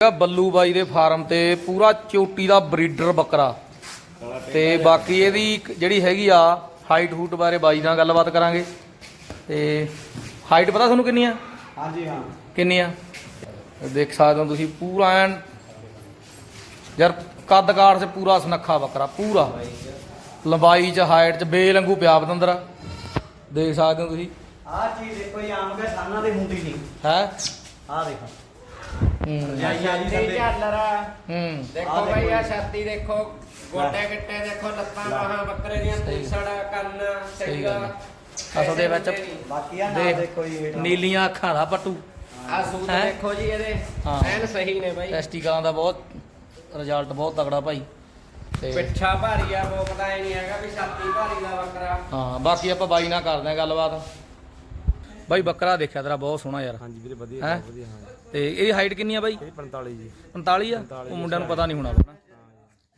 ਆ ਬੱਲੂ ਬਾਈ ਦੇ ਫਾਰਮ ਤੇ ਪੂਰਾ ਚੋਟੀ ਦਾ ਬਰੀਡਰ ਬੱਕਰਾ। ਤੇ ਬਾਕੀ ਇਹਦੀ ਜਿਹੜੀ ਹੈਗੀ ਆ ਹਾਈਟ ਹੂਟ ਬਾਰੇ ਬਾਈ ਨਾਲ ਗੱਲਬਾਤ ਕਰਾਂਗੇ। ਤੇ ਹਾਈਟ ਪਤਾ ਤੁਹਾਨੂੰ ਕਿੰਨੀ ਆ? ਹਾਂਜੀ ਹਾਂ। ਕਿੰਨੀ ਆ? ਦੇਖ ਸਕਦੇ ਹੋ ਤੁਸੀਂ ਪੂਰਾ ਐਨ ਯਾਰ ਕੱਦ ਕਾਠ 'ਚ ਪੂਰਾ ਸੁਨੱਖਾ ਬੱਕਰਾ ਪੂਰਾ। ਲੰਬਾਈ 'ਚ ਹਾਈਟ 'ਚ ਬੇਲੰਗੂ ਪਿਆ ਬਤੰਦਰਾ ਦੇਖ ਸਕਦੇ ਹੋ ਤੁਸੀਂ। ਆਹ ਚੀਜ਼ ਦੇਖੋ ਜੀ ਆਮ ਕੇ ਸਾਨਾਂ ਦੇ ਹੁੰਦੀ ਨਹੀਂ। ਹੈ? ਆਹ ਦੇਖੋ। ਹੂੰ ਜਾਈ ਆ ਜੀ ਤੇ ਥੱਲੇ। ਝਾਲਰ ਆ। ਹੂੰ ਦੇਖੋ ਆਹ ਬਈ ਦੇਖੋ ਆ ਜੀ। ਛਾਤੀ ਦੇਖੋ ਗੋਡੇ ਗਿੱਟੇ ਦੇਖੋ ਲੱਤਾਂ ਬਾਹਾਂ ਬੱਕਰੇ ਦੀਆਂ ਪੂਛੜ ਕੰਨ ਸਹੀ ਸਿੰਘ ਗੱਲ ਆ। ਅਸਲ ਦੇ ਵਿੱਚ ਬਾਕੀ ਆ ਨਾ ਦੇਖ ਦੇਖੋ ਜੀ ਹੇਠਾਂ। ਨੀਲੀਆਂ ਅੱਖਾਂ ਦਾ ਪੱਟੂ ਆ ਸੂਤ ਹੈਂ? ਦੇਖੋ ਜੀ ਇਹਦੇ ਹਾਂ। ਐਨ ਸਹੀ ਨੇ ਬਾਈ ਟੈਸਟੀਕਲਾਂ ਦਾ ਬਹੁਤ ਰਿਜ਼ਲਟ ਬਹੁਤ ਤਗੜਾ ਭਾਈ ਤੇ ਪਿੱਛਾ ਭਾਰੀ ਆ ਉਹ ਪਤਾ ਹੀ ਨਹੀਂ ਹੈਗਾ ਵੀ ਛਾਤੀ ਭਾਰੀ ਦਾ ਬੱਕਰਾ ਹਾਂ ਬਾਕੀ ਆਪਾਂ ਬਾਈ ਨਾਲ ਕਰਦੇ ਆ ਗੱਲਬਾਤ ਬਾਈ ਬੱਕਰਾ ਦੇਖਿਆ ਤੇਰਾ ਬਹੁਤ ਸੋਹਣਾ ਯਾਰ। ਹਾਂਜੀ ਵੀਰੇ ਵਧੀਆ ਹੈਂ? ਵਧੀਆ ਹਾਂ ਤੇ ਇਹਦੀ ਹਾਈਟ ਕਿੰਨੀ ਆ ਬਾਈ? ਇਹ 45 ਜੀ। 45 ਆ? ਉਹ ਮੁੰਡਿਆਂ ਨੂੰ ਪਤਾ ਨਹੀਂ ਹੋਣਾ ਆਪਣਾ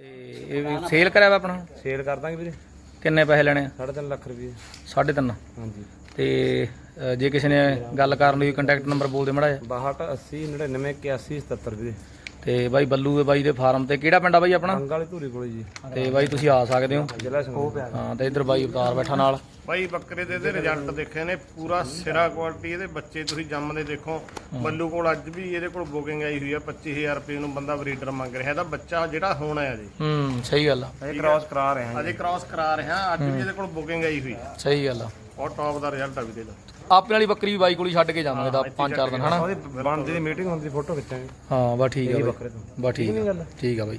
ਤੇ ਇਹ ਸੇਲ ਕਰਿਆ ਵਾ ਆਪਣਾ? ਸੇਲ ਕਰ ਦਾਂਗੇ ਵੀਰੇ। ਕਿੰਨੇ ਪੈਸੇ ਲੈਣੇ ਆ? 3.5 ਲੱਖ ਰੁਪਏ। 3.5 ਹਾਂਜੀ। ਤੇ ਅ, ਜੇ ਕਿਸੇ ਨੇ ਗੱਲ ਕਰਨ ਲਈ ਕੰਟੈਕਟ ਨੰਬਰ ਬੋਲ ਦੇ ਮੜਾ 62 80 99 81 77 ਵੀਰੇ। ਤੇ ਬਾਈ ਬੱਲੂ ਦੇ ਬਾਈ ਦੇ ਫਾਰਮ ਤੇ। ਕਿਹੜਾ ਪਿੰਡ ਆ ਬਾਈ ਆਪਣਾ? ਅੰਗ ਵਾਲੀ ਧੂਰੀ ਕੋਲ ਜੀ। ਤੇ ਬਾਈ ਤੁਸੀਂ ਆ ਸਕਦੇ ਹੋ। ਜ਼ਿਲ੍ਹਾ ਹਾਂ ਤੇ ਇਧਰ ਬਾਈ ਅਵਤਾਰ ਬੈਠਾ ਨਾਲ। ਭਾਈ ਬੱਕਰੇ ਦੇ ਇਹਦੇ ਰਿਜ਼ਲਟ ਦੇਖੇ ਨੇ ਪੂਰਾ ਸਿਰਾ ਕੁਆਲਿਟੀ ਇਹਦੇ ਬੱਚੇ ਤੁਸੀਂ ਜੰਮਦੇ ਦੇਖੋ। ਬੱਲੂ ਕੋਲ ਅੱਜ ਵੀ ਇਹਦੇ ਕੋਲ ਬੁਕਿੰਗ ਆਈ ਹੋਈ ਆ 25000 ਰੁਪਏ ਨੂੰ ਬੰਦਾ ਬਰੀਡਰ ਮੰਗ ਰਿਹਾ। ਇਹਦਾ ਬੱਚਾ ਜਿਹੜਾ ਹੋਣਾ ਹੈ ਜੀ। ਹੂੰ ਸਹੀ ਗੱਲ ਆ। ਇਹ ਕ੍ਰਾਸ ਕਰਾ ਰਹੇ ਹਾਂ ਅਜੇ ਕ੍ਰਾਸ ਕਰਾ ਰਿਹਾ ਅੱਜ ਵੀ ਇਹਦੇ ਕੋਲ ਬੁਕਿੰਗ ਆਈ ਹੋਈ ਆ। ਸਹੀ ਗੱਲ ਆ। ਬਹੁਤ ਟੌਪ ਦਾ ਰਿਜ਼ਲਟ ਆ ਵੀਰੇ ਦਾ ਆਪਣੇ ਵਾਲੀ ਬੱਕਰੀ ਵੀ ਬਾਈ ਕੋਲ ਹੀ ਛੱਡ ਕੇ ਜਾਵਾਂਗੇ ਦਾ ਪੰਜ ਚਾਰ ਦਿਨ ਹਨਾ? ਉਹਦੀ ਬਣਦੀ ਦੀ ਮੀਟਿੰਗ ਹੁੰਦੀ ਫੋਟੋ ਖਿੱਚਾਂਗੇ। ਹਾਂ ਬਾ ਠੀਕ ਆ ਬਾਈ। ਬਾ ਠੀਕ ਆ ਠੀਕ ਆ ਬਾਈ।